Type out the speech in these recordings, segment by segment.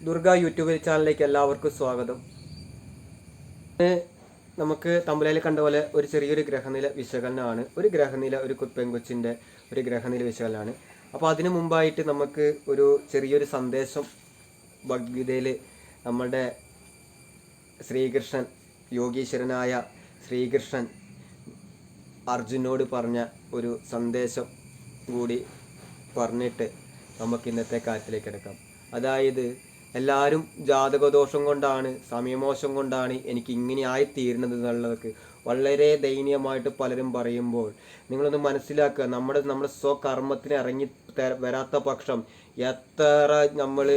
Durga YouTube ചാനലിലേക്ക് എല്ലാവർക്കും സ്വാഗതം. നമുക്ക് തമ്പലയിൽ കണ്ട പോലെ ഒരു ചെറിയൊരു ഗ്രഹനില വിശകലനമാണ്. ഒരു ഗ്രഹനില ഒരു കുപ്പെങ്കൊച്ചിന്റെ ഒരു ഗ്രഹനില വിശകലനമാണ്. അപ്പോൾ അതിനു മുമ്പായിട്ട് നമുക്ക് ഒരു ചെറിയൊരു സന്ദേശം ഭഗവത്ഗീതയിൽ നമ്മളുടെ ശ്രീകൃഷ്ണൻ യോഗീശ്വരനായ ശ്രീകൃഷ്ണൻ അർജുനോട് പറഞ്ഞ ഒരു സന്ദേശം കൂടി പറഞ്ഞിട്ട് നമുക്ക് ഇന്നത്തെ കാര്യത്തിലേക്ക് എടുക്കാം അതായത് എല്ലാവരും ജാതകദോഷം കൊണ്ടാണ് സമയമോശം കൊണ്ടാണ് എനിക്ക് ഇങ്ങനെ ആയിത്തീരുന്നത് എന്നുള്ളതൊക്കെ വളരെ ദയനീയമായിട്ട് പലരും പറയുമ്പോൾ നിങ്ങളൊന്ന് മനസ്സിലാക്കുക നമ്മുടെ നമ്മുടെ സ്വകർമ്മത്തിന് ഇറങ്ങി വരാത്ത പക്ഷം എത്ര നമ്മൾ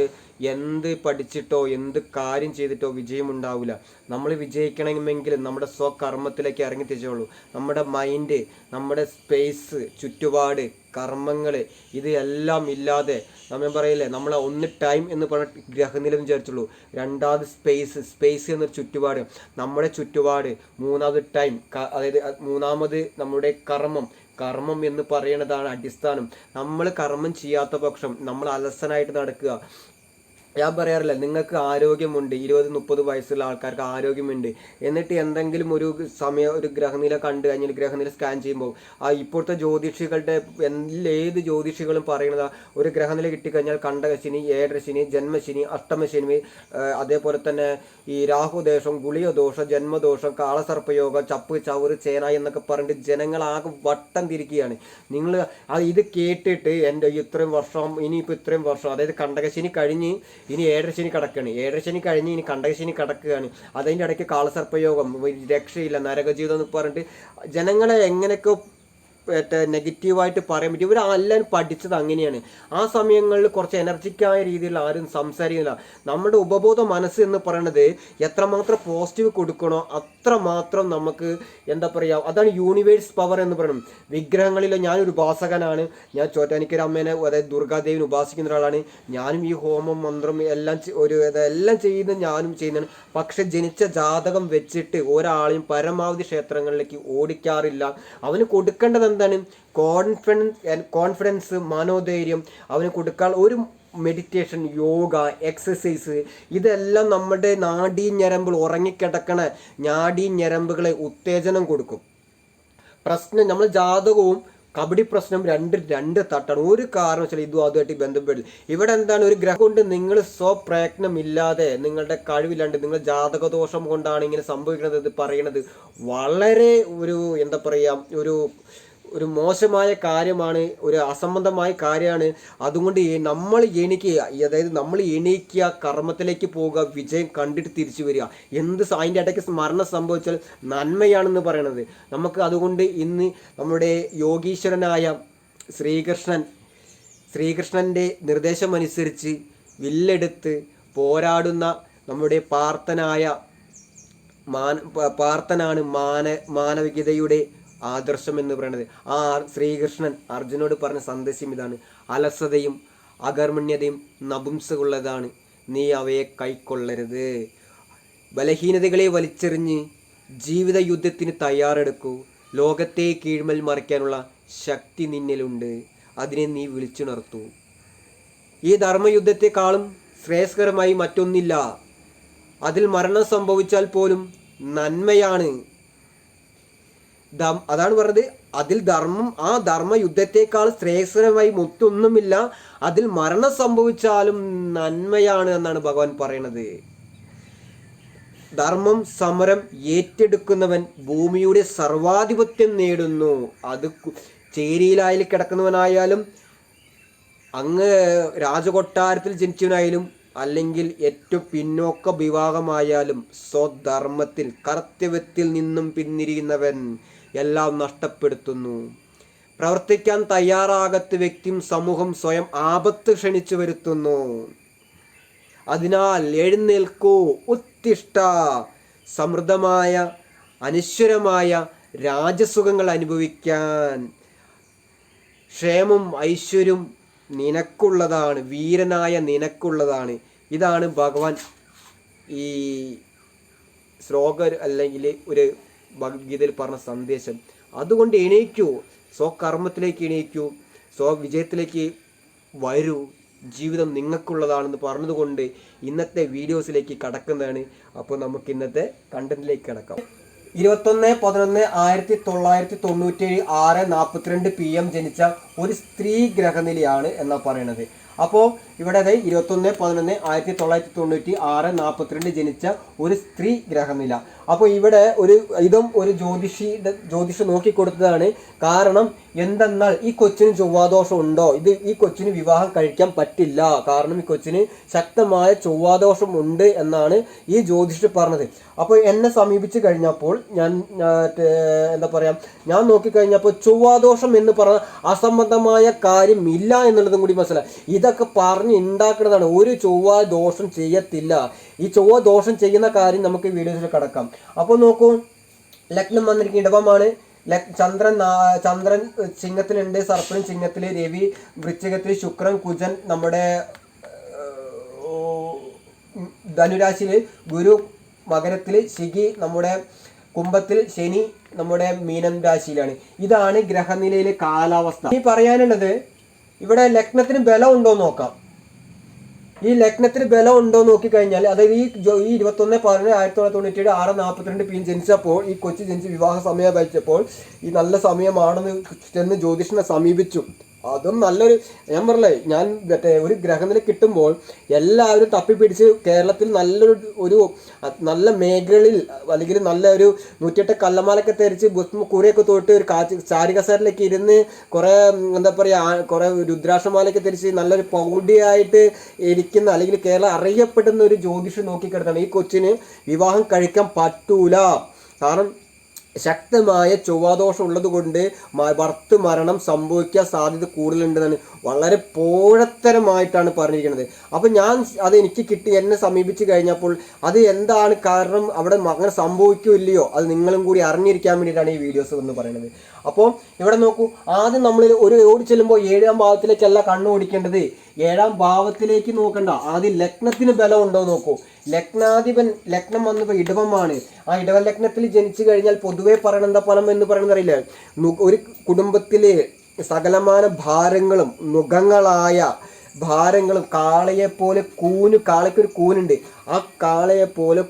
എന്ത് പഠിച്ചിട്ടോ എന്ത് കാര്യം ചെയ്തിട്ടോ വിജയമുണ്ടാവില്ല നമ്മൾ വിജയിക്കണമെങ്കിൽ നമ്മുടെ സ്വകർമ്മത്തിലേക്ക് ഇറങ്ങി തിരിച്ചോളൂ നമ്മുടെ മൈൻഡ് നമ്മുടെ സ്പേസ് ചുറ്റുപാട് കർമ്മങ്ങൾ ഇത് എല്ലാം ഇല്ലാതെ നമ്മൾ പറയില്ലേ നമ്മളെ ഒന്ന് ടൈം എന്ന് പറഞ്ഞ ഗ്രഹനില വിചാരിച്ചുള്ളൂ. രണ്ടാമത് സ്പേസ് സ്പേസ് എന്നൊരു ചുറ്റുപാട്. നമ്മുടെ ചുറ്റുപാട് മൂന്നാമത് ടൈം അതായത് അത് മൂന്നാമത് നമ്മുടെ കർമ്മം. കർമ്മം എന്ന് പറയുന്നതാണ് അടിസ്ഥാനം. നമ്മൾ കർമ്മം ചെയ്യാത്ത പക്ഷം നമ്മൾ അലസനായിട്ട് നടക്കുക. ഞാൻ പറയാറില്ല നിങ്ങൾക്ക് ആരോഗ്യമുണ്ട് ഇരുപത് മുപ്പത് വയസ്സുള്ള ആൾക്കാർക്ക് ആരോഗ്യമുണ്ട്. എന്നിട്ട് എന്തെങ്കിലും ഒരു സമയം ഒരു ഗ്രഹനില കണ്ടു കഴിഞ്ഞാൽ ഗ്രഹനില സ്കാൻ ചെയ്യുമ്പോൾ ആ ഇപ്പോഴത്തെ ജ്യോതിഷികളുടെ ഏത് ജ്യോതിഷികളും പറയുന്നത് ഒരു ഗ്രഹനില കിട്ടിക്കഴിഞ്ഞാൽ കണ്ടകശനി ഏഴരശനി ജന്മശനി അഷ്ടമശനി അതേപോലെ തന്നെ ഈ രാഹുദോഷം ഗുളികദോഷം ജന്മദോഷം കാളസർപ്പയോഗം ചപ്പ് ചവറ് ചേന എന്നൊക്കെ പറഞ്ഞിട്ട് ജനങ്ങളാകെ വട്ടം തിരിക്കുകയാണ്. നിങ്ങൾ ഇത് കേട്ടിട്ട് എന്റെ ഇത്രയും വർഷം ഇനിയിപ്പോൾ ഇത്രയും വർഷം അതായത് കണ്ടകശനി കഴിഞ്ഞ് ഇനി ഏഴരശനി കടക്കുകയാണ് ഏഴരശനി കഴിഞ്ഞ് ഇനി കണ്ടകശനി കടക്കുകയാണ്. അതിന്റെ ഇടയ്ക്ക് കാളസർപ്പയോഗം രക്ഷയില്ല നരകജീവിതം എന്ന് പറഞ്ഞിട്ട് ജനങ്ങളെ എങ്ങനെയൊക്കെ മറ്റേ നെഗറ്റീവായിട്ട് പറയാൻ പറ്റും ഇവരെല്ലാം പഠിച്ചത് അങ്ങനെയാണ്. ആ സമയങ്ങളിൽ കുറച്ച് എനർജിക്കായ രീതിയിൽ ആരും സംസാരിക്കുന്നില്ല. നമ്മുടെ ഉപബോധ മനസ്സ് എന്ന് പറയുന്നത് എത്രമാത്രം പോസിറ്റീവ് കൊടുക്കണോ അത്രമാത്രം നമുക്ക് എന്താ പറയുക അതാണ് യൂണിവേഴ്സ് പവർ എന്ന് പറയുന്നത് വിഗ്രഹങ്ങളിൽ ഞാനൊരു ഉപാസകനാണ്. ഞാൻ ചോറ്റാനിക്കര അമ്മേനെ അതായത് ദുർഗാദേവിനെ ഉപാസിക്കുന്ന ഒരാളാണ്. ഞാനും ഈ ഹോമം മന്ത്രം എല്ലാം ഒരു എല്ലാം ചെയ്യുന്ന ഞാനും ചെയ്യുന്നതാണ്. പക്ഷെ ജനിച്ച ജാതകം വെച്ചിട്ട് ഒരാളെയും പരമാവധി ക്ഷേത്രങ്ങളിലേക്ക് ഓടിക്കാറില്ല. അവന് കൊടുക്കേണ്ടത് എന്താണ്? കോൺഫിഡൻസ് കോൺഫിഡൻസ് മനോധൈര്യം അവന് കൊടുക്കാൻ ഒരു മെഡിറ്റേഷൻ യോഗ എക്സസൈസ് ഇതെല്ലാം നമ്മുടെ നാഡീ ഞരമ്പുകൾ ഉറങ്ങിക്കിടക്കണ നാഡീ ഞരമ്പുകളെ ഉത്തേജനം കൊടുക്കും. പ്രശ്നം നമ്മൾ ജാതകവും കബഡി പ്രശ്നം രണ്ട് രണ്ട് തട്ടാണ്. ഒരു കാരണം വെച്ചാൽ ഇതും അതുമായിട്ട് ബന്ധപ്പെടില്ല. ഇവിടെ എന്താണ്? ഒരു ഗ്രഹം കൊണ്ട് നിങ്ങൾ സ്വപ്രയത്നമില്ലാതെ നിങ്ങളുടെ കഴിവില്ലാണ്ട് നിങ്ങൾ ജാതകദോഷം കൊണ്ടാണ് ഇങ്ങനെ സംഭവിക്കുന്നത് ഇത് പറയണത് വളരെ ഒരു എന്താ പറയുക ഒരു ഒരു മോശമായ കാര്യമാണ് ഒരു അസംബന്ധമായ കാര്യമാണ്. അതുകൊണ്ട് നമ്മൾ എണീക്കുക അതായത് നമ്മൾ എണീക്കുക കർമ്മത്തിലേക്ക് പോവുക വിജയം കണ്ടിട്ട് തിരിച്ചു വരിക. എന്ത് അതിന്റെ ഇടയ്ക്ക് മരണം സംഭവിച്ചാൽ നന്മയാണെന്ന് പറയണത്. നമുക്ക് അതുകൊണ്ട് ഇന്ന് നമ്മുടെ യോഗീശ്വരനായ ശ്രീകൃഷ്ണൻ ശ്രീകൃഷ്ണന്റെ നിർദ്ദേശമനുസരിച്ച് വില്ലെടുത്ത് പോരാടുന്ന നമ്മുടെ പാർത്ഥനായ മാന പാർത്ഥനാണ് മാന മാനവികതയുടെ ആദർശം എന്ന് പറയുന്നത് ആ ശ്രീകൃഷ്ണൻ അർജുനോട് പറഞ്ഞ സന്ദേശം ഇതാണ്. അലസതയും അകർമ്മണ്യതയും നപുംസകുള്ളതാണ്. നീ അവയെ കൈക്കൊള്ളരുത്. ബലഹീനതകളെ വലിച്ചെറിഞ്ഞ് ജീവിത യുദ്ധത്തിന് തയ്യാറെടുക്കൂ. ലോകത്തെ കീഴ്മൽ മറിക്കാനുള്ള ശക്തി നിന്നിലുണ്ട്. അതിനെ നീ വിളിച്ചുണർത്തൂ. ഈ ധർമ്മയുദ്ധത്തെക്കാളും ശ്രേയസ്കരമായി മറ്റൊന്നില്ല. അതിൽ മരണം സംഭവിച്ചാൽ പോലും നന്മയാണ്. അതാണ് പറഞ്ഞത്. അതിൽ ധർമ്മം ആ ധർമ്മ യുദ്ധത്തെക്കാൾ ശ്രേയസ്കരമായി മൊത്തൊന്നുമില്ല. അതിൽ മരണം സംഭവിച്ചാലും നന്മയാണ് എന്നാണ് ഭഗവാൻ പറയണത്. ധർമ്മം സമരം ഏറ്റെടുക്കുന്നവൻ ഭൂമിയുടെ സർവാധിപത്യം നേടുന്നു. അത് ചേരിയിലായാലും കിടക്കുന്നവനായാലും അങ്ങ് രാജകൊട്ടാരത്തിൽ ജനിച്ചവനായാലും അല്ലെങ്കിൽ ഏറ്റവും പിന്നോക്ക വിഭാഗമായാലും സ്വധർമ്മത്തിൽ കർത്തവ്യത്തിൽ നിന്നും പിന്തിരിയുന്നവൻ എല്ലാം നഷ്ടപ്പെടുത്തുന്നു. പ്രവർത്തിക്കാൻ തയ്യാറാകാത്ത വ്യക്തിയും സമൂഹം സ്വയം ആപത്ത് ക്ഷണിച്ചു വരുത്തുന്നു. അതിനാൽ എഴുന്നേൽക്കൂ. ഉത്തിഷ്ഠ സമൃദ്ധമായ അനശ്വരമായ രാജസുഖങ്ങൾ അനുഭവിക്കാൻ. ക്ഷേമം ഐശ്വര്യം നിനക്കുള്ളതാണ്. വീരനായ നിനക്കുള്ളതാണ്. ഇതാണ് ഭഗവാൻ ഈ ശ്ലോക അല്ലെങ്കിൽ ഒരു ഭഗവത്ഗീതയിൽ പറഞ്ഞ സന്ദേശം. അതുകൊണ്ട് എണീക്കൂ. സ്വകർമ്മത്തിലേക്ക് എണീക്കൂ. സ്വവിജയത്തിലേക്ക് വരൂ. ജീവിതം നിങ്ങൾക്കുള്ളതാണെന്ന് പറഞ്ഞതുകൊണ്ട് ഇന്നത്തെ വീഡിയോസിലേക്ക് കടക്കുന്നതാണ്. അപ്പോൾ നമുക്ക് ഇന്നത്തെ കണ്ടന്റിലേക്ക് കിടക്കാം. ഇരുപത്തൊന്ന് പതിനൊന്ന് ആയിരത്തി തൊള്ളായിരത്തി തൊണ്ണൂറ്റേഴ് ആറ് നാൽപ്പത്തിരണ്ട് പി എം ജനിച്ച ഒരു സ്ത്രീ ഗ്രഹനിലയാണ് എന്നാണ് പറയുന്നത്. അപ്പോൾ ഇവിടെ അതായത് ഇരുപത്തൊന്ന് പതിനൊന്ന് ആയിരത്തി തൊള്ളായിരത്തി തൊണ്ണൂറ്റി ആറ് നാൽപ്പത്തിരണ്ട് ജനിച്ച ഒരു സ്ത്രീ ഗ്രഹനില. അപ്പോൾ ഇവിടെ ഒരു ഇതും ഒരു ജ്യോതിഷി ജ്യോതിഷ നോക്കി കൊടുത്തതാണ് കാരണം എന്തെന്നാൽ ഈ കൊച്ചിന് ചൊവ്വാദോഷം ഉണ്ടോ ഇത് ഈ കൊച്ചിന് വിവാഹം കഴിക്കാൻ പറ്റില്ല. കാരണം ഈ കൊച്ചിന് ശക്തമായ ചൊവ്വാദോഷം ഉണ്ട് എന്നാണ് ഈ ജ്യോതിഷി പറഞ്ഞത്. അപ്പോൾ എന്നെ സമീപിച്ച് കഴിഞ്ഞപ്പോൾ ഞാൻ എന്താ പറയാ ഞാൻ നോക്കിക്കഴിഞ്ഞപ്പോൾ ചൊവ്വാദോഷം എന്ന് പറഞ്ഞ അസംബന്ധമായ കാര്യം ഇല്ല എന്നുള്ളതും കൂടി മനസ്സിലായി. ഇതൊക്കെ പറഞ്ഞ് ഉണ്ടാക്കുന്നതാണ് ഒരു ചൊവ്വാ ദോഷം ചെയ്യത്തില്ല. ഈ ചൊവ്വ ദോഷം ചെയ്യുന്ന കാര്യം നമുക്ക് വീഡിയോസിൽ കിടക്കാം. അപ്പോൾ നോക്കൂ ലഗ്നം വന്നിരിക്കുന്ന ഇടവമാണ്. ചന്ദ്രൻ ചന്ദ്രൻ ചിങ്ങത്തിലുണ്ട് സർപ്പൻ ചിങ്ങത്തിൽ രവി വൃശ്ചികത്തിൽ ശുക്രൻ കുജൻ നമ്മുടെ ധനുരാശിയിൽ ഗുരു മകരത്തിൽ ശിഖി നമ്മുടെ കുംഭത്തിൽ ശനി നമ്മുടെ മീനം രാശിയിലാണ്. ഇതാണ് ഗ്രഹനിലയിലെ കാലാവസ്ഥ. ഇനി പറയാനുള്ളത് ഇവിടെ ലഗ്നത്തിന് ബലം ഉണ്ടോ നോക്കാം. ഈ ലഗ്നത്തിന് ബലം ഉണ്ടോ എന്ന് നോക്കിക്കഴിഞ്ഞാൽ അതായത് ഈ ഈ ഈ ഇരുപത്തൊന്ന് പതിനൊന്ന് ആയിരത്തി തൊള്ളായിരത്തി തൊണ്ണൂറ്റി ഏഴ് ആറ് നാൽപ്പത്തിരണ്ട് പി ജനിച്ചപ്പോൾ ഈ കൊച്ചു ജനിച്ച് വിവാഹ സമയം വഹിച്ചപ്പോൾ ഈ നല്ല സമയമാണെന്ന് ചെന്ന് ജ്യോതിഷനെ സമീപിച്ചു. അതും നല്ലൊരു ഞാൻ പറഞ്ഞേ ഞാൻ മറ്റേ ഒരു ഗ്രഹനില കിട്ടുമ്പോൾ എല്ലാവരും തപ്പിപ്പിടിച്ച് കേരളത്തിൽ നല്ലൊരു ഒരു നല്ല മേഖലയിൽ അല്ലെങ്കിൽ നല്ല ഒരു നൂറ്റിയെട്ട് കല്ലമാലൊക്കെ തെരിച്ച് ബുസ്മ കുറിയൊക്കെ തൊട്ട് ഒരു കാച്ച് ചാരികസേരയിലേക്ക് ഇരുന്ന് കുറേ എന്താ പറയുക കുറേ രുദ്രാക്ഷമാലയൊക്കെ തിരിച്ച് നല്ലൊരു പൗഡിയായിട്ട് ഇരിക്കുന്ന അല്ലെങ്കിൽ കേരളം അറിയപ്പെടുന്ന ഒരു ജ്യോതിഷം നോക്കിക്കിടത്താണ് ഈ കൊച്ചിന് വിവാഹം കഴിക്കാൻ പറ്റൂല. കാരണം ശക്തമായ ചൊവ്വാദോഷം ഉള്ളത് കൊണ്ട് മ- ഭർത്ത് മരണം സംഭവിക്കാൻ സാധ്യത കൂടുതലുണ്ടെന്നാണ് വളരെ പോഴത്തരമായിട്ടാണ് പറഞ്ഞിരിക്കുന്നത്. അപ്പം ഞാൻ അത് എനിക്ക് കിട്ടി എന്നെ സമീപിച്ച് കഴിഞ്ഞപ്പോൾ അത് എന്താണ് കാരണം അവിടെ അങ്ങനെ സംഭവിക്കില്ലയോ അത് നിങ്ങളും കൂടി അറിഞ്ഞിരിക്കാൻ വേണ്ടിയിട്ടാണ് ഈ വീഡിയോസ് എന്ന് പറയുന്നത് അപ്പോൾ ഇവിടെ നോക്കൂ ആദ്യം നമ്മൾ ഒരു ഓടി ചെല്ലുമ്പോൾ ഏഴാം ഭാവത്തിലേക്കല്ല കണ്ണു ഓടിക്കേണ്ടത്. ഏഴാം ഭാവത്തിലേക്ക് നോക്കണ്ട ആദ്യം ലഗ്നത്തിന് ബലം ഉണ്ടോ നോക്കൂ. ലഗ്നാധിപൻ ലഗ്നം വന്നപ്പോൾ ഇടവമാണ്. ആ ഇടവ ലഗ്നത്തിൽ ജനിച്ചു കഴിഞ്ഞാൽ പൊതുവേ പറയണ എന്താ ഫലം എന്ന് പറയുന്നത് അറിയില്ല. ഒരു കുടുംബത്തിലെ സകലമാന ഭാരങ്ങളും മുഖങ്ങളായ ഭാരങ്ങളും കാളയെപ്പോലെ പോലെ കൂന് കാളയ്ക്കൊരു കൂനുണ്ട്. ആ കാളയെപ്പോലെ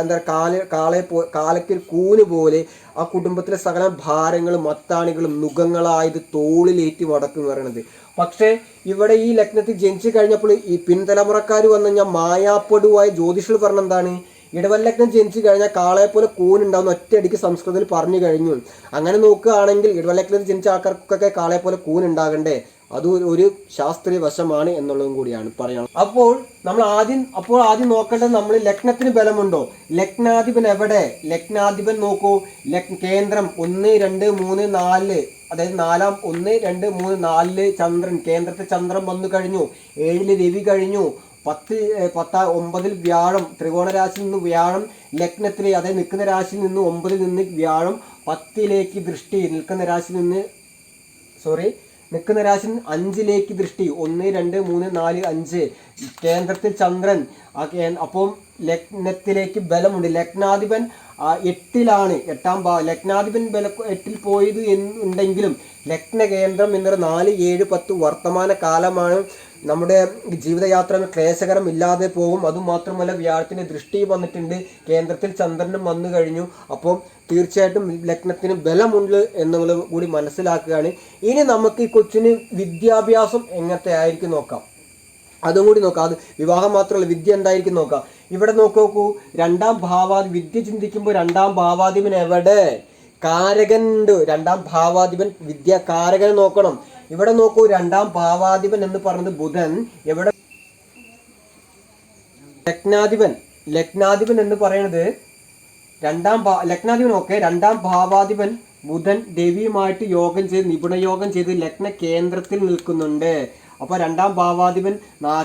എന്താ കാല കാളയെ പോ കാലയ്ക്കൊരു കൂന് പോലെ ആ കുടുംബത്തിലെ സകല ഭാരങ്ങളും മത്താണികളും നുഖങ്ങളായത് തോളിലേറ്റി മടക്കും എന്ന് പറയുന്നത് പക്ഷേ ഇവിടെ ഈ ലഗ്നത്തിൽ ജനിച്ചു കഴിഞ്ഞപ്പോൾ ഈ പിൻതലമുറക്കാർ വന്നു കഴിഞ്ഞാൽ മായാപ്പെടുവായ ജ്യോതിഷികൾ പറഞ്ഞ എന്താണ്? ഇടവല്ലഗ്നം ജനിച്ചു കഴിഞ്ഞാൽ കാളയെപ്പോലെ പോലെ കൂനുണ്ടാവുന്ന ഒറ്റയടിക്ക് സംസ്കൃതത്തിൽ പറഞ്ഞു കഴിഞ്ഞു. അങ്ങനെ നോക്കുകയാണെങ്കിൽ ഇടവല്ലഗ്നത്തിൽ ജനിച്ച ആൾക്കാർക്കൊക്കെ കാളയെപ്പോലെ പോലെ കൂനുണ്ടാകണ്ടേ? അത് ഒരു- ശാസ്ത്രീയ വശമാണ് എന്നുള്ളതും കൂടിയാണ് പറയണം. അപ്പോൾ നമ്മൾ ആദ്യം അപ്പോൾ ആദ്യം നോക്കേണ്ടത് നമ്മൾ ലഗ്നത്തിന് ബലമുണ്ടോ? ലഗ്നാധിപൻ എവിടെ? ലഗ്നാധിപൻ നോക്കൂ. കേന്ദ്രം ഒന്ന് രണ്ട് മൂന്ന് നാല്. അതായത് നാലാം ഒന്ന് രണ്ട് മൂന്ന് നാലിൽ ചന്ദ്രൻ. കേന്ദ്രത്തെ ചന്ദ്രൻ വന്നു കഴിഞ്ഞു. ഏഴിൽ രവി കഴിഞ്ഞു. പത്ത് പത്താ ഒമ്പതിൽ വ്യാഴം ത്രികോണ രാശിയിൽ നിന്ന് വ്യാഴം ലഗ്നത്തിലെ അതായത് നിൽക്കുന്ന രാശിയിൽ നിന്ന് ഒമ്പതിൽ നിന്ന് വ്യാഴം പത്തിലേക്ക് ദൃഷ്ടി നിൽക്കുന്ന രാശിയിൽ നിന്ന് സോറി നിൽക്കുന്ന രാശി അഞ്ചിലേക്ക് ദൃഷ്ടി ഒന്ന് രണ്ട് മൂന്ന് നാല് അഞ്ച്. കേന്ദ്രത്തിൽ ചന്ദ്രൻ അപ്പം ലഗ്നത്തിലേക്ക് ബലമുണ്ട്. ലഗ്നാധിപൻ എട്ടിലാണ് എട്ടാം ഭാ ലഗ്നാധിപൻ ബല എട്ടിൽ പോയത് എന്നുണ്ടെങ്കിലും ലഗ്ന കേന്ദ്രം എന്നൊരു നാല് ഏഴ് പത്ത് വർത്തമാന കാലമാണ്. നമ്മുടെ ജീവിതയാത്ര ക്ലേശകരം ഇല്ലാതെ പോകും അതുമാത്രമല്ല വ്യാഴത്തിന് ദൃഷ്ടി വന്നിട്ടുണ്ട്. കേന്ദ്രത്തിൽ ചന്ദ്രനും വന്നു കഴിഞ്ഞു. അപ്പോൾ തീർച്ചയായിട്ടും ലഗ്നത്തിന് ബലമുണ്ട് എന്നുള്ളത് കൂടി മനസ്സിലാക്കുകയാണ്. ഇനി നമുക്ക് ഈ കൊച്ചിന് വിദ്യാഭ്യാസം എങ്ങനത്തെ ആയിരിക്കും നോക്കാം. അതും കൂടി നോക്കാം. അത് വിവാഹം മാത്രമല്ല വിദ്യ എന്തായിരിക്കും നോക്കാം. ഇവിടെ നോക്കൂ രണ്ടാം ഭാവാധി വിദ്യ ചിന്തിക്കുമ്പോൾ രണ്ടാം ഭാവാധിപൻ എവിടെ? കാരകൻ രണ്ടാം ഭാവാധിപൻ വിദ്യ കാരകൻ നോക്കണം. ഇവിടെ നോക്കൂ രണ്ടാം ഭാവാധിപൻ എന്ന് പറഞ്ഞത് ബുധൻ എവിടെ? ലഗ്നാധിപൻ. ലഗ്നാധിപൻ എന്ന് പറയുന്നത് രണ്ടാം ലഗ്നാധിപൻ ഓക്കെ രണ്ടാം ഭാവാധിപൻ ബുധൻ ദേവിയുമായിട്ട് യോഗം ചെയ്ത് നിപുണയോഗം ചെയ്ത് ലഗ്ന കേന്ദ്രത്തിൽ നിൽക്കുന്നുണ്ട്. അപ്പോൾ രണ്ടാം ഭാവാധിപൻ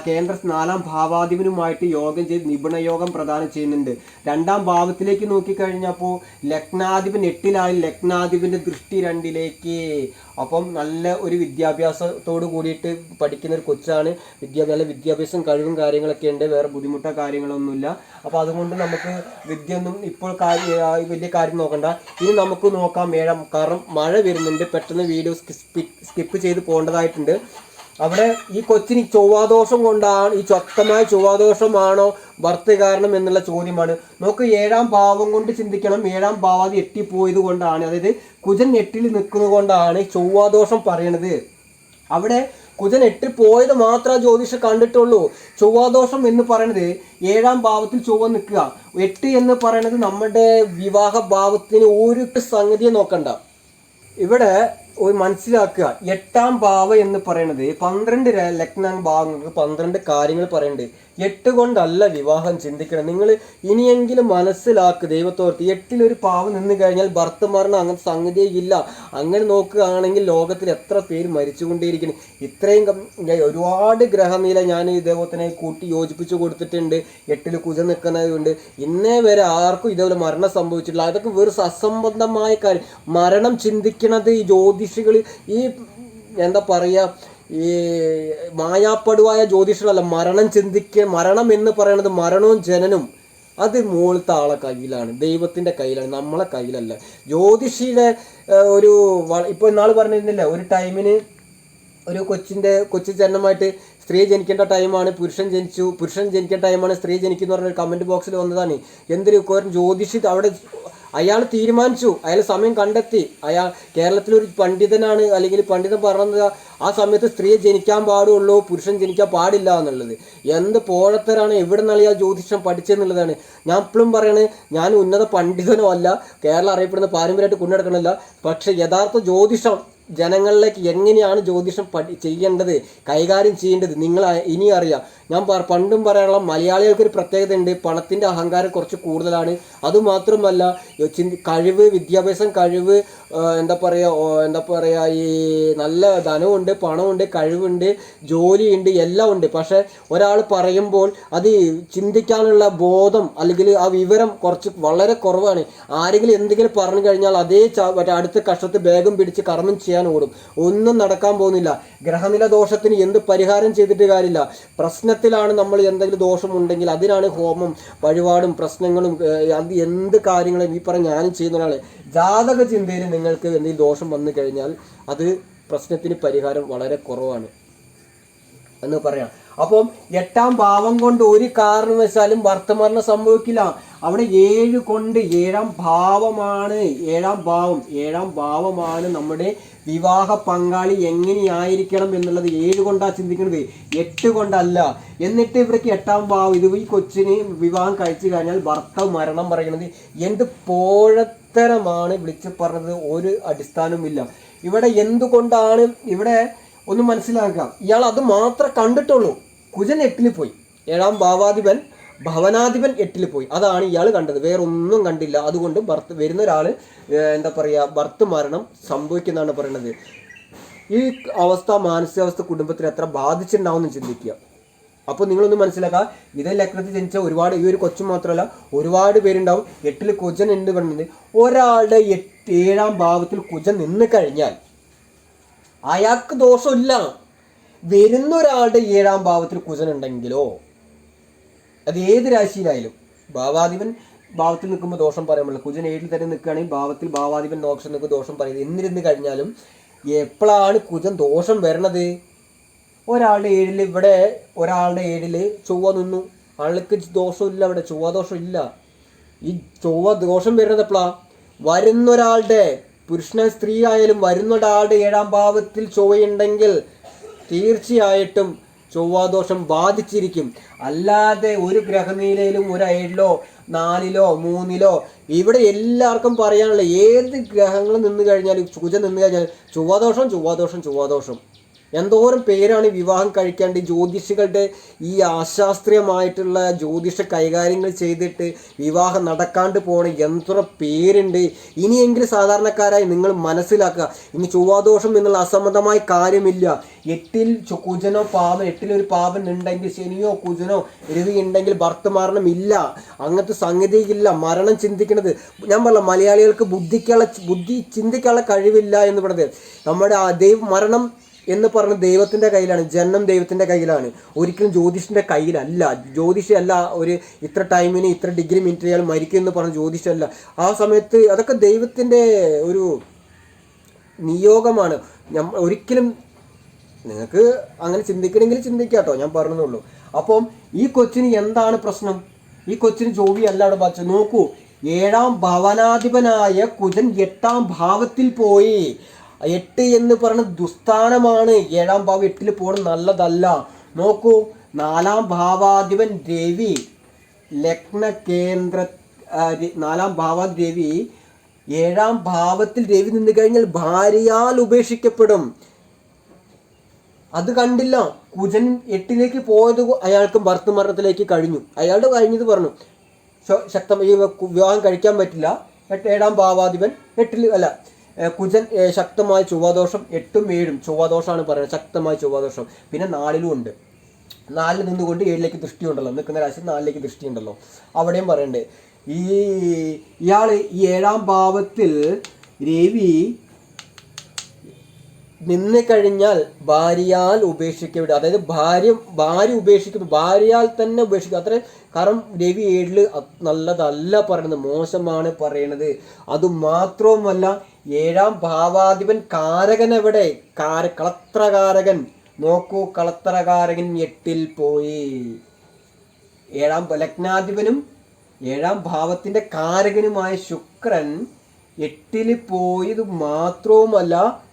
കേന്ദ്ര നാലാം ഭാവാധിപനുമായിട്ട് യോഗം ചെയ്ത് നിപുണയോഗം പ്രദാനം ചെയ്യുന്നുണ്ട്. രണ്ടാം ഭാവത്തിലേക്ക് നോക്കിക്കഴിഞ്ഞപ്പോൾ ലഗ്നാധിപൻ എട്ടിലായി. ലഗ്നാധിപന്റെ ദൃഷ്ടി രണ്ടിലേക്ക്. അപ്പം നല്ല ഒരു വിദ്യാഭ്യാസത്തോട് കൂടിയിട്ട് പഠിക്കുന്ന ഒരു കൊച്ചാണ്. വിദ്യാ നല്ല വിദ്യാഭ്യാസം കഴിവും കാര്യങ്ങളൊക്കെ ഉണ്ട്. വേറെ ബുദ്ധിമുട്ടോ കാര്യങ്ങളൊന്നുമില്ല. അപ്പോൾ അതുകൊണ്ട് നമുക്ക് വിദ്യ ഒന്നും ഇപ്പോൾ വലിയ കാര്യം നോക്കണ്ട. ഇനി നമുക്ക് നോക്കാം മേഴം കാരണം മഴ വരുന്നുണ്ട്. പെട്ടെന്ന് വീഡിയോ സ്കിപ്പ് ചെയ്ത് പോകേണ്ടതായിട്ടുണ്ട്. അവിടെ ഈ കൊച്ചിന് ചൊവ്വാദോഷം കൊണ്ടാണ് ഈ ശക്തമായ ചൊവ്വാദോഷമാണോ ഭർത്ത കാരണം എന്നുള്ള ചോദ്യമാണ്. നമുക്ക് ഏഴാം ഭാവം കൊണ്ട് ചിന്തിക്കണം. ഏഴാം ഭാവം അത് എട്ടിപ്പോയത് കൊണ്ടാണ്. അതായത് കുജൻ എട്ടിൽ നിൽക്കുന്നത് കൊണ്ടാണ് ചൊവ്വാദോഷം പറയണത്. അവിടെ കുജൻ എട്ടിൽ പോയത് മാത്രമേ ജ്യോതിഷ കണ്ടിട്ടുള്ളൂ. ചൊവ്വാദോഷം എന്ന് പറയുന്നത് ഏഴാം ഭാവത്തിൽ ചൊവ്വ നിൽക്കുക. എട്ട് എന്ന് പറയുന്നത് നമ്മുടെ വിവാഹ ഭാവത്തിന് ഒരു സംഗതിയെ നോക്കണ്ട. ഇവിടെ മനസ്സിലാക്കുക. എട്ടാം ഭാവ എന്ന് പറയുന്നത് പന്ത്രണ്ട് ലഗ്ന ഭാവങ്ങൾക്ക് പന്ത്രണ്ട് കാര്യങ്ങൾ പറയുന്നുണ്ട് എട്ട് കൊണ്ടല്ല വിവാഹം ചിന്തിക്കണം നിങ്ങൾ ഇനിയെങ്കിലും മനസ്സിലാക്കുക ദൈവത്തോർത്ത് എട്ടിലൊരു പാവം നിന്ന് കഴിഞ്ഞാൽ ഭർത്തമാരണം അങ്ങനത്തെ സംഗതിയേ ഇല്ല അങ്ങനെ നോക്കുകയാണെങ്കിൽ ലോകത്തിൽ എത്ര പേര് മരിച്ചുകൊണ്ടേയിരിക്കുന്നു. ഇത്രയും ഒരുപാട് ഗ്രഹനില ഞാൻ ഇതേപോലെ കൂട്ടി യോജിപ്പിച്ചു കൊടുത്തിട്ടുണ്ട്. എട്ടിൽ കുജ നിൽക്കുന്നതുകൊണ്ട് ഇന്നേ വരെ ആർക്കും ഇതേപോലെ മരണം സംഭവിച്ചിട്ടില്ല. അതൊക്കെ വെറും അസംബന്ധമായ കാര്യം. മരണം ചിന്തിക്കണത് ഈ ജ്യോതിഷികൾ ഈ എന്താ പറയുക ഈ മായാപ്പടുവായ ജ്യോതിഷികളല്ല മരണം ചിന്തിക്ക മരണം എന്ന് പറയുന്നത് മരണവും ജനനും അത് മുകളിലത്തെ ആളെ കയ്യിലാണ് ദൈവത്തിന്റെ കയ്യിലാണ് നമ്മളെ കയ്യിലല്ല. ജ്യോതിഷിയുടെ ഒരു ഇപ്പോൾ ഇന്നാൾ പറഞ്ഞിരുന്നില്ല ഒരു ടൈമിന് ഒരു കൊച്ചിന്റെ കൊച്ചു ജനനമായിട്ട് സ്ത്രീ ജനിക്കേണ്ട ടൈമാണ് പുരുഷൻ ജനിച്ചു പുരുഷൻ ജനിക്കേണ്ട ടൈമാണ് സ്ത്രീ ജനിക്കുന്ന പറഞ്ഞൊരു കമന്റ് ബോക്സിൽ വന്നതാണ്. എന്തൊരു ജ്യോതിഷി അവിടെ അയാൾ തീരുമാനിച്ചു. അയാൾ സമയം കണ്ടെത്തി. അയാൾ കേരളത്തിലൊരു പണ്ഡിതനാണ്. അല്ലെങ്കിൽ പണ്ഡിതൻ പറഞ്ഞത് ആ സമയത്ത് സ്ത്രീയെ ജനിക്കാൻ പാടുള്ളൂ പുരുഷൻ ജനിക്കാൻ പാടില്ല എന്നുള്ളത്. എന്ത് പോഴത്തരാണ് എവിടെ നിന്നാണ് ഇയാൾ ജ്യോതിഷം പഠിച്ചെന്നുള്ളതാണ് ഞാൻ ഇപ്പോഴും പറയണേ ഞാൻ ഉന്നത പണ്ഡിതനോ അല്ല കേരളം അറിയപ്പെടുന്ന പാരമ്പര്യമായിട്ട് കൊണ്ടുനടക്കണമല്ല പക്ഷേ യഥാർത്ഥ ജ്യോതിഷം ജനങ്ങളിലേക്ക് എങ്ങനെയാണ് ജ്യോതിഷം പഠി ചെയ്യേണ്ടത് കൈകാര്യം ചെയ്യേണ്ടത് നിങ്ങൾ ഇനി അറിയാം. ഞാൻ പണ്ടും പറയാനുള്ള മലയാളികൾക്ക് ഒരു പ്രത്യേകത ഉണ്ട് പണത്തിന്റെ അഹങ്കാരം കുറച്ച് കൂടുതലാണ്. അതുമാത്രമല്ല കഴിവ് വിദ്യാഭ്യാസം കഴിവ് എന്താ പറയുക എന്താ പറയുക ഈ നല്ല ധനമുണ്ട് പണമുണ്ട് കഴിവുണ്ട് ജോലിയുണ്ട് എല്ലാം ഉണ്ട്. പക്ഷേ ഒരാൾ പറയുമ്പോൾ അത് ചിന്തിക്കാനുള്ള ബോധം അല്ലെങ്കിൽ ആ വിവരം കുറച്ച് വളരെ കുറവാണ്. ആരെങ്കിലും എന്തെങ്കിലും പറഞ്ഞു കഴിഞ്ഞാൽ അതേ അടുത്ത കഷ്ടത്ത് വേഗം പിടിച്ച് കർമ്മം ചെയ്യാൻ ഓടും ഒന്നും നടക്കാൻ പോകുന്നില്ല. ഗ്രഹനില ദോഷത്തിന് എന്ത് പരിഹാരം ചെയ്തിട്ട് കാര്യമില്ല. പ്രശ്നത്തിലാണ് നമ്മൾ എന്തെങ്കിലും ദോഷമുണ്ടെങ്കിൽ അതിനാണ് ഹോമം വഴിപാടും പ്രശ്നങ്ങളും അത് എന്ത് കാര്യങ്ങളും ഈ പറഞ്ഞ ഞാനും ചെയ്യുന്ന ഒരാൾ ജാതക ചിന്തയിൽ നിങ്ങൾക്ക് എന്തെങ്കിലും ദോഷം വന്നു കഴിഞ്ഞാൽ അത് പ്രശ്നത്തിന് പരിഹാരം വളരെ കുറവാണ്. എന്ന് പറയാം. അപ്പം എട്ടാം ഭാവം കൊണ്ട് ഒരു കാരണവശാലും വർത്തമാനം സംഭവിക്കില്ല. അവിടെ ഏഴ് കൊണ്ട് ഏഴാം ഭാവമാണ് ഏഴാം ഭാവം ഏഴാം ഭാവമാണ് നമ്മുടെ വിവാഹ പങ്കാളി എങ്ങനെയായിരിക്കണം എന്നുള്ളത് ഏഴ് കൊണ്ടാണ് ചിന്തിക്കുന്നത്. എട്ട് കൊണ്ടല്ല. എന്നിട്ട് ഇവിടേക്ക് എട്ടാം ഭാവം ഇത് ഈ കൊച്ചിന് വിവാഹം കഴിച്ചു കഴിഞ്ഞാൽ ഭർത്താവ് മരണം പറയുന്നത് എന്ത് പോഴത്തരമാണ് വിളിച്ചു പറഞ്ഞത് ഒരു അടിസ്ഥാനവുമില്ല. ഇവിടെ എന്തുകൊണ്ടാണ് ഇവിടെ ഒന്ന് മനസ്സിലാക്കാം. ഇയാൾ അത് മാത്രം കണ്ടിട്ടുള്ളൂ. കുജൻ എട്ടിൽ പോയി. ഏഴാം ഭാവാധിപൻ ഭവനാധിപൻ എട്ടിൽ പോയി. അതാണ് ഇയാൾ കണ്ടത്. വേറൊന്നും കണ്ടില്ല. അതുകൊണ്ട് ഭർത്ത് വരുന്ന ഒരാൾ എന്താ പറയുക ഭർത്ത് മരണം സംഭവിക്കുന്നതാണ് പറയുന്നത് ഈ അവസ്ഥ മാനസികാവസ്ഥ കുടുംബത്തിൽ എത്ര ബാധിച്ചിട്ടുണ്ടാവും ചിന്തിക്കുക. അപ്പോൾ നിങ്ങളൊന്ന് മനസ്സിലാക്കുക ഇതേ ലഗ്നത്തിൽ ജനിച്ച ഒരുപാട് ഈ ഒരു കൊച്ചു മാത്രമല്ല ഒരുപാട് പേരുണ്ടാവും. എട്ടിൽ കുജൻ ഉണ്ട് പറയുന്നത് ഒരാളുടെ എട്ട് ഏഴാം ഭാവത്തിൽ കുജൻ നിന്ന് കഴിഞ്ഞാൽ അയാൾക്ക് ദോഷമില്ല. വരുന്ന ഒരാളുടെ ഏഴാം ഭാവത്തിൽ കുജൻ ഉണ്ടെങ്കിലോ അത് ഏത് രാശിയിലായാലും. ഭാവാധിപൻ ഭാവത്തിൽ നിൽക്കുമ്പോൾ ദോഷം പറയാൻ പറ്റില്ല കുജൻ ഏഴിൽ തന്നെ നിൽക്കുകയാണെങ്കിൽ ഭാവത്തിൽ ഭാവാധിപൻ ദോഷം നിൽക്കുക ദോഷം പറയുന്നത് എന്നിരുന്ന് കഴിഞ്ഞാലും എപ്പോഴാണ് കുജൻ ദോഷം വരണത്? ഒരാളുടെ ഏഴിൽ ഇവിടെ ഒരാളുടെ ഏഴിൽ ചൊവ്വ നിന്നു. ആൾക്ക് ദോഷമില്ല അവിടെ ചൊവ്വ ദോഷം ഇല്ല ഈ ചൊവ്വ ദോഷം വരുന്നത് എപ്പോഴാണ് വരുന്നൊരാളുടെ പുരുഷന സ്ത്രീ ആയാലും വരുന്നൊരാളുടെ ഏഴാം ഭാവത്തിൽ ചൊവ്വയുണ്ടെങ്കിൽ തീർച്ചയായിട്ടും ചൊവ്വാദോഷം ബാധിച്ചിരിക്കും. അല്ലാതെ ഒരു ഗ്രഹനിലയിലും ഒരു ഏഴിലോ നാലിലോ മൂന്നിലോ ഇവിടെ എല്ലാവർക്കും പറയാനുള്ള ഏത് ഗ്രഹങ്ങൾ നിന്ന് കഴിഞ്ഞാലും കുജ നിന്ന് കഴിഞ്ഞാൽ ചൊവ്വാദോഷം ചൊവ്വാദോഷം ചൊവ്വാദോഷം. എന്തോരം പേരാണ് വിവാഹം കഴിക്കാണ്ട് ജ്യോതിഷികളുടെ ഈ അശാസ്ത്രീയമായിട്ടുള്ള ജ്യോതിഷ കൈകാര്യങ്ങൾ ചെയ്തിട്ട് വിവാഹം നടക്കാണ്ട് പോണ എത്ര പേരുണ്ട്. ഇനിയെങ്കിലും സാധാരണക്കാരായി നിങ്ങൾ മനസ്സിലാക്കുക ഇനി ചൊവ്വാദോഷം എന്നുള്ള അസംബന്ധമായ കാര്യമില്ല. എട്ടിൽ കുജനോ പാപൻ എട്ടിലൊരു പാപൻ ഉണ്ടെങ്കിൽ ശനിയോ കുജനോ രവി ഉണ്ടെങ്കിൽ ഭർത്ത് മരണം ഇല്ല. അങ്ങനത്തെ സംഗതിയില്ല മരണം ചിന്തിക്കുന്നത് ഞാൻ പറഞ്ഞ മലയാളികൾക്ക് ബുദ്ധിക്കുള്ള ബുദ്ധി ചിന്തിക്കാനുള്ള കഴിവില്ല എന്ന് പറഞ്ഞത് നമ്മുടെ ദൈവ മരണം എന്ന് പറഞ്ഞ് ദൈവത്തിന്റെ കയ്യിലാണ് ജന്മം ദൈവത്തിന്റെ കയ്യിലാണ്. ഒരിക്കലും ജ്യോതിഷിന്റെ കയ്യിലല്ല. ജ്യോതിഷല്ല ഒരു ഇത്ര ടൈമിന് ഇത്ര ഡിഗ്രി മിനിറ്റ് അയാൾ മരിക്കും എന്ന് പറഞ്ഞ ജ്യോതിഷല്ല ആ സമയത്ത് അതൊക്കെ ദൈവത്തിന്റെ ഒരു നിയോഗമാണ്. ഒരിക്കലും നിങ്ങൾക്ക് അങ്ങനെ ചിന്തിക്കണമെങ്കിൽ ചിന്തിക്കാട്ടോ ഞാൻ പറഞ്ഞതുള്ളൂ. അപ്പം ഈ കൊച്ചിന് എന്താണ് പ്രശ്നം? ഈ കൊച്ചിന് ജോലി അവിടെ ബാധിച്ചത് നോക്കൂ ഏഴാം ഭവനാധിപനായ കുജൻ എട്ടാം ഭാവത്തിൽ പോയി. എട്ട് എന്ന് പറയുന്നത് ദുസ്ഥാനമാണ്. ഏഴാം ഭാവം എട്ടിൽ പോകണം നല്ലതല്ല. നോക്കൂ നാലാം ഭാവാധിപൻ രവി ലഗ്ന കേന്ദ്ര നാലാം ഭാവാധി രവി ഏഴാം ഭാവത്തിൽ രവി നിന്ന് കഴിഞ്ഞാൽ ഭാര്യയാൽ ഉപേക്ഷിക്കപ്പെടും. അത് കണ്ടില്ല. കുജൻ എട്ടിലേക്ക് പോയത് അയാൾക്ക് ഭർത്തമരണത്തിലേക്ക് കഴിഞ്ഞു. അയാളുടെ കഴിഞ്ഞത് പറഞ്ഞു. ശക്തമായി ശക്തം വിവാഹം കഴിക്കാൻ പറ്റില്ല. ഏഴാം ഭാവാധിപൻ എട്ടിൽ അല്ല കുജൻ ശക്തമായ ചൊവ്വാദോഷം എട്ടും ഏഴും ചൊവ്വാദോഷമാണ് പറയുന്നത്. ശക്തമായ ചൊവ്വാദോഷം. പിന്നെ നാലിലും ഉണ്ട്. നാലിൽ നിന്നുകൊണ്ട് ഏഴിലേക്ക് ദൃഷ്ടി ഉണ്ടല്ലോ നിൽക്കുന്ന രാശി നാലിലേക്ക് ദൃഷ്ടി ഉണ്ടല്ലോ അവിടെയും പറയണ്ടേ. ഈ ഇയാൾ ഈ ഏഴാം ഭാവത്തിൽ രവി നിന്ന് കഴിഞ്ഞാൽ ഭാര്യയാൽ ഉപേക്ഷിക്കപ്പെടും. അതായത് ഭാര്യ ഭാര്യ ഉപേക്ഷിക്കുന്നു. ഭാര്യയാൽ തന്നെ ഉപേക്ഷിക്കും. അത്ര കാരണം രവി ഏഴിൽ നല്ലതല്ല പറയുന്നത് മോശമാണ് പറയണത്. അത് മാത്രവുമല്ല ഏഴാം ഭാവാധിപൻ കാരകൻ എവിടെ? കാര കളത്രകാരകൻ. നോക്കൂ കളത്രകാരകൻ എട്ടിൽ പോയി. ഏഴാം ലഗ്നാധിപനും ഏഴാം ഭാവത്തിന്റെ കാരകനുമായ ശുക്രൻ എട്ടിൽ പോയത് മാത്രവുമല്ല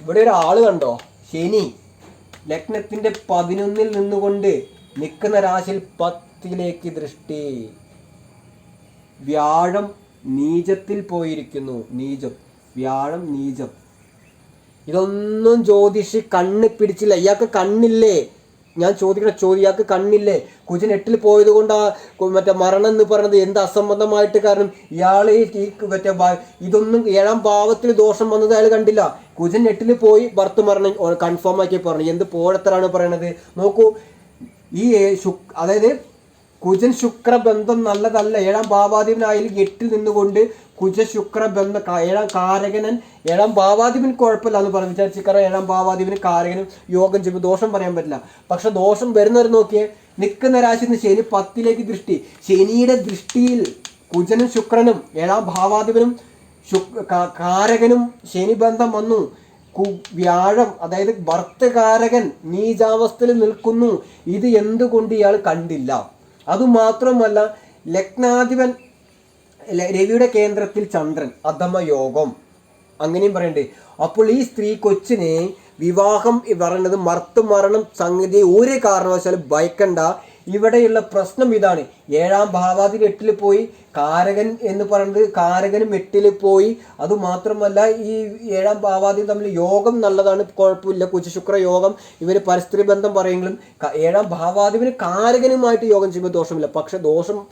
ഇവിടെ ഒരാൾ കണ്ടോ? ശനി. ലഗ്നത്തിന്റെ പതിനൊന്നിൽ നിന്നുകൊണ്ട് നിൽക്കുന്ന രാശിയിൽ പത്തിലേക്ക് ദൃഷ്ടി. വ്യാഴം നീചത്തിൽ പോയിരിക്കുന്നു. നീചം. വ്യാഴം നീചം. ഇതൊന്നും ജ്യോതിഷി കണ്ണ് പിടിച്ചില്ല. ഇയാൾക്ക് കണ്ണില്ലേ? ഞാൻ ചോദിക്കണ ചോദ്യം ഇയാൾക്ക് കണ്ണില്ലേ? കുജൻ എട്ടിൽ പോയത് കൊണ്ട് മറ്റേ മരണം എന്ന് പറയുന്നത് എന്ത് അസംബന്ധമായിട്ട് കാരണം ഇയാൾ ഈ മറ്റേ ഇതൊന്നും ഏഴാം ഭാവത്തിൽ ദോഷം വന്നത് അയാൾ കണ്ടില്ല. കുജൻ എട്ടിൽ പോയി ഭർത്ത് മരണം കൺഫേം ആക്കി പറഞ്ഞു. എന്ത് പോഴത്തരാണ് പറയണത്? നോക്കൂ ഈ ശുക് അതായത് കുജൻ ശുക്ര ബന്ധം നല്ലതല്ല. ഏഴാം ഭാവാധിപനായാലും എട്ടിൽ നിന്നുകൊണ്ട് കുജ ശുക്ര ബന്ധ കാ- ഏഴാം കാരകനൻ ഏഴാം ഭാവാധിപൻ കുഴപ്പമില്ല എന്ന് പറഞ്ഞു. വിചാരിച്ചു കാരണം ഏഴാം ഭാവാധിപന് കാരകനും യോഗം ചെയ്യുമ്പോൾ ദോഷം പറയാൻ പറ്റില്ല. പക്ഷെ ദോഷം വരുന്നവർ നോക്കിയേ നിൽക്കുന്ന രാശി നിന്ന് ശനി പത്തിലേക്ക് ദൃഷ്ടി. ശനിയുടെ ദൃഷ്ടിയിൽ കുജനും ശുക്രനും ഏഴാം ഭാവാധിപനും കാരകനും ശനി ബന്ധം വന്നു. കു- വ്യാഴം അതായത് ഭർത്തകാരകൻ നീചാവസ്ഥയിൽ നിൽക്കുന്നു. ഇത് എന്തുകൊണ്ട് ഇയാൾ കണ്ടില്ല? അതുമാത്രമല്ല ലഗ്നാധിപൻ രവിയുടെ കേന്ദ്രത്തിൽ ചന്ദ്രൻ അധമ യോഗം. അങ്ങനെയും പറയണ്ടേ. അപ്പോൾ ഈ സ്ത്രീ കൊച്ചിനെ വിവാഹം പറയുന്നത് മർത്തു മരണം സംഗതി ഒരു കാരണവശാലും ഭയക്കണ്ട. ഇവിടെയുള്ള പ്രശ്നം ഇതാണ്. ഏഴാം ഭാവാതിൽ എട്ടിൽ പോയി കാരകൻ എന്ന് പറയുന്നത് കാരകനും എട്ടിൽ പോയി. അതുമാത്രമല്ല ഈ ഏഴാം ഭാവാദിയും തമ്മിൽ യോഗം നല്ലതാണ് കുഴപ്പമില്ല. കുശുശുക്ര യോഗം ഇവർ പരിസ്ഥിതി ബന്ധം പറയുമെങ്കിലും ഏഴാം ഭാവാദിവിന് കാരകനുമായിട്ട് യോഗം ചെയ്യുമ്പോൾ ദോഷമില്ല. പക്ഷെ ദോഷം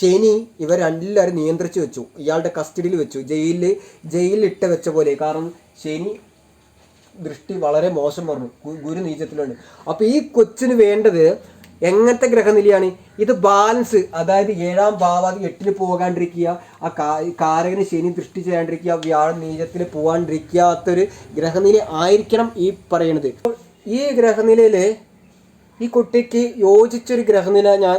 ശനി ഇവർ രണ്ടെല്ലാവരും നിയന്ത്രിച്ചു വെച്ചു. ഇയാളുടെ കസ്റ്റഡിയിൽ വെച്ചു. ജയിലിൽ ജയിലിൽ ഇട്ട് വെച്ച പോലെ. കാരണം ശനി ദൃഷ്ടി വളരെ മോശം പറഞ്ഞു. ഗുരു നീചത്തിലുണ്ട്. അപ്പൊ ഈ കൊച്ചിന് വേണ്ടത് എങ്ങനത്തെ ഗ്രഹനിലയാണ്? ഇത് ബാലൻസ് അതായത് ഏഴാം ഭാവാതി എട്ടിന് പോകാണ്ടിരിക്കുക ആ കാരകന് ശനി ദൃഷ്ടി ചെയ്യാണ്ടിരിക്കുക വ്യാഴം നീചത്തിൽ പോകാണ്ടിരിക്കാത്തൊരു ഗ്രഹനില ആയിരിക്കണം ഈ പറയണത്. ഈ ഗ്രഹനിലയിൽ ഈ കുട്ടിക്ക് യോജിച്ചൊരു ഗ്രഹനില ഞാൻ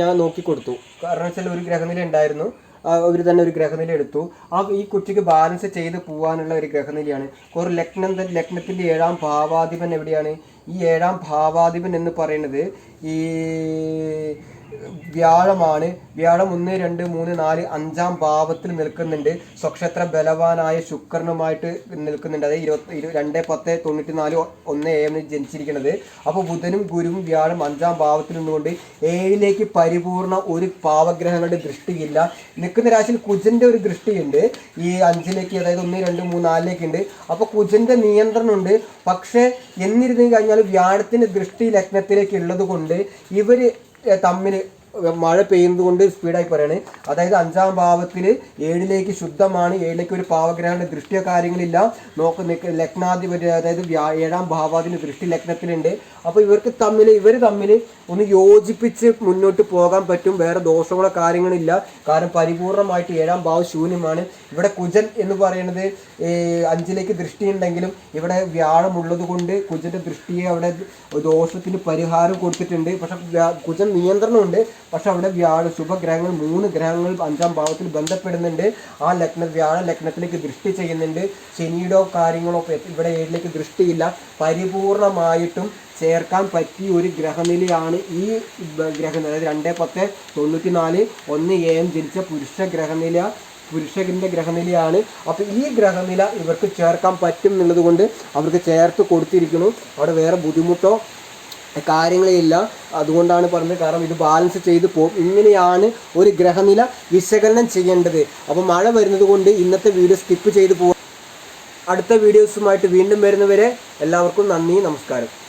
ഞാൻ നോക്കി കൊടുത്തു. കാരണം വെച്ചാൽ ഒരു ഗ്രഹനില ഉണ്ടായിരുന്നു. അവർ തന്നെ ഒരു ഗ്രഹനില എടുത്തു. ആ ഈ കുട്ടിക്ക് ബാലൻസ് ചെയ്ത് പോകാനുള്ള ഒരു ഗ്രഹനിലയാണ്. ഒരു ലഗ്നം ലഗ്നത്തിന്റെ ഏഴാം ഭാവാധിപൻ എവിടെയാണ്? ഈ ഏഴാം ഭാവാധിപൻ എന്ന് പറയുന്നത് ഈ വ്യാഴമാണ്. വ്യാഴം ഒന്ന് രണ്ട് മൂന്ന് നാല് അഞ്ചാം ഭാവത്തിൽ നിൽക്കുന്നുണ്ട്. സ്വക്ഷേത്ര ബലവാനായ ശുക്രനുമായിട്ട് നിൽക്കുന്നുണ്ട്. അതായത് ഇരുപത്തി ഇരു രണ്ട് പത്ത് തൊണ്ണൂറ്റി നാല് ഒന്ന് ഏഴ് ജനിച്ചിരിക്കുന്നത്. അപ്പോൾ ബുധനും ഗുരുവും വ്യാഴം അഞ്ചാം ഭാവത്തിൽ നിന്നുകൊണ്ട് ഏഴിലേക്ക് പരിപൂർണ ഒരു പാവഗ്രഹങ്ങളുടെ ദൃഷ്ടിയില്ല. നിൽക്കുന്ന രാശിയിൽ കുജന്റെ ഒരു ദൃഷ്ടിയുണ്ട്. ഈ അഞ്ചിലേക്ക് അതായത് ഒന്ന് രണ്ട് മൂന്ന് നാലിലേക്ക് ഉണ്ട് അപ്പോൾ കുജന്റെ നിയന്ത്രണമുണ്ട്. പക്ഷേ എന്നിരുന്നു കഴിഞ്ഞാൽ വ്യാഴത്തിന്റെ ദൃഷ്ടി ലഗ്നത്തിലേക്ക് ഉള്ളത് കൊണ്ട് ഇവർ തമ്മിൽ മഴ പെയ്യുന്നത് കൊണ്ട് സ്പീഡായി പറയാണ്. അതായത് അഞ്ചാം ഭാവത്തിൽ ഏഴിലേക്ക് ശുദ്ധമാണ് ഏഴിലേക്ക് ഒരു പാവഗ്രഹങ്ങളുടെ ദൃഷ്ടിയോ കാര്യങ്ങളില്ല നോക്ക് ലഗ്നാധിപതി അതായത് ഏഴാം ഭാവാദിന് ദൃഷ്ടി ലഗ്നത്തിലുണ്ട്. അപ്പോൾ ഇവർക്ക് തമ്മിൽ ഇവർ തമ്മിൽ ഒന്ന് യോജിപ്പിച്ച് മുന്നോട്ട് പോകാൻ പറ്റും. വേറെ ദോഷങ്ങളോ കാര്യങ്ങളില്ല കാരണം പരിപൂർണമായിട്ട് ഏഴാം ഭാവം ശൂന്യമാണ്. ഇവിടെ കുജൻ എന്ന് പറയുന്നത് അഞ്ചിലേക്ക് ദൃഷ്ടി ഉണ്ടെങ്കിലും ഇവിടെ വ്യാഴം ഉള്ളത് കൊണ്ട് കുജന്റെ ദൃഷ്ടിയെ അവിടെ ദോഷത്തിന് പരിഹാരം കൊടുത്തിട്ടുണ്ട്. പക്ഷെ കുജൻ നിയന്ത്രണമുണ്ട്. പക്ഷെ അവിടെ വ്യാഴ ശുഭഗ്രഹങ്ങൾ മൂന്ന് ഗ്രഹങ്ങൾ അഞ്ചാം ഭാവത്തിൽ ബന്ധപ്പെടുന്നുണ്ട്. ആ ലഗ്ന വ്യാഴ ലഗ്നത്തിലേക്ക് ദൃഷ്ടി ചെയ്യുന്നുണ്ട്. ശനിയുടെ കാര്യങ്ങളോ ഇവിടെ ഏഴിലേക്ക് ദൃഷ്ടിയില്ല. പരിപൂർണമായിട്ടും ചേർക്കാൻ പറ്റിയ ഒരു ഗ്രഹനിലയാണ് ഈ ഗ്രഹനില. അതായത് രണ്ട് പത്ത് തൊണ്ണൂറ്റി നാല് ഒന്ന് എ എം ജനിച്ച പുരുഷ ഗ്രഹനില പുരുഷകന്റെ ഗ്രഹനിലയാണ്. അപ്പോൾ ഈ ഗ്രഹനില ഇവർക്ക് ചേർക്കാൻ പറ്റും എന്നുള്ളത് കൊണ്ട് അവർക്ക് ചേർത്ത് കൊടുത്തിരിക്കുന്നു. അവിടെ വേറെ ബുദ്ധിമുട്ടോ കാര്യങ്ങളേ ഇല്ല അതുകൊണ്ടാണ് പറഞ്ഞത് കാരണം ഇത് ബാലൻസ് ചെയ്ത് പോകും ഇങ്ങനെയാണ് ഒരു ഗ്രഹനില വിശകലനം ചെയ്യേണ്ടത്. അപ്പോൾ മഴ വരുന്നത് കൊണ്ട് ഇന്നത്തെ വീഡിയോ സ്കിപ്പ് ചെയ്ത് പോകും അടുത്ത വീഡിയോസുമായിട്ട് വീണ്ടും വരുന്നവരെ എല്ലാവർക്കും നന്ദി നമസ്കാരം.